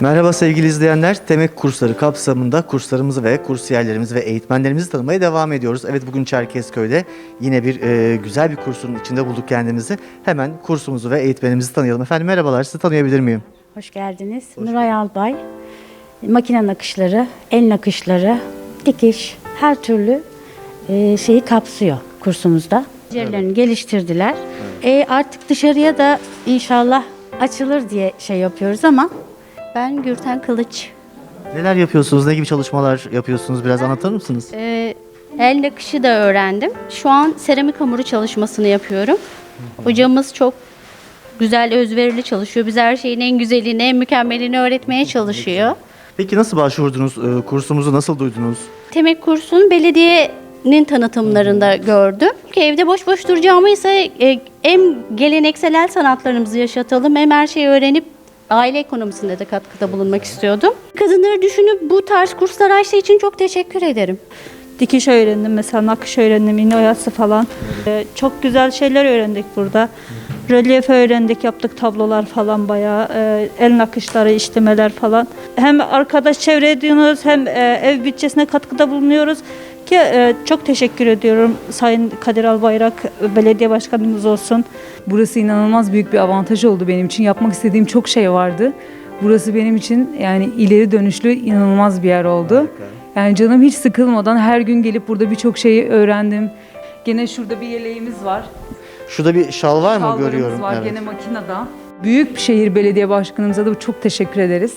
Merhaba sevgili izleyenler. Temek kursları kapsamında kurslarımızı ve kursiyerlerimizi ve eğitmenlerimizi tanımaya devam ediyoruz. Evet bugün Çerkezköy'de yine bir e, güzel bir kursun içinde bulduk kendimizi. Hemen kursumuzu ve eğitmenimizi tanıyalım. Efendim merhabalar sizi tanıyabilir miyim? Hoş geldiniz. Nuray Albay. Makine nakışları, el nakışları, dikiş, her türlü e, şeyi kapsıyor kursumuzda. Becerilerini geliştirdiler. E, artık dışarıya da inşallah açılır diye şey yapıyoruz ama Ben Gürten Kılıç. Neler yapıyorsunuz? Ne gibi çalışmalar yapıyorsunuz? Biraz anlatır mısınız? Ee, el nakışı da öğrendim. Şu an seramik hamuru çalışmasını yapıyorum. Hocamız çok güzel, özverili çalışıyor. Bize her şeyin en güzelini, en mükemmelini öğretmeye çalışıyor. Peki nasıl başvurdunuz? E, kursumuzu nasıl duydunuz? Temek kursunu belediyenin tanıtımlarında gördüm. Ki evde boş boş duracağımı ise e, hem geleneksel el sanatlarımızı yaşatalım hem her şeyi öğrenip aile ekonomisinde de katkıda bulunmak istiyordum. Kadınları düşünüp bu tarz kurslar açtığı için çok teşekkür ederim. dikiş öğrendim mesela nakış öğrendim iğne oyası falan. Ee, çok güzel şeyler öğrendik burada. Rölyef öğrendik yaptık tablolar falan bayağı Ee, el nakışları işlemeler falan. Hem arkadaş çevre ediyoruz hem e, ev bütçesine katkıda bulunuyoruz ki e, çok teşekkür ediyorum Sayın Kadir Albayrak belediye başkanımız olsun. Burası inanılmaz büyük bir avantaj oldu benim için. Yapmak istediğim çok şey vardı. Burası benim için yani ileri dönüşlü inanılmaz bir yer oldu. Yani canım hiç sıkılmadan her gün gelip burada birçok şeyi öğrendim. Gene şurada bir yeleğimiz var. Şurada bir şal var mı Şalvarımız görüyorum? var Evet. gene makinede. Büyük bir şehir belediye başkanımıza da çok teşekkür ederiz.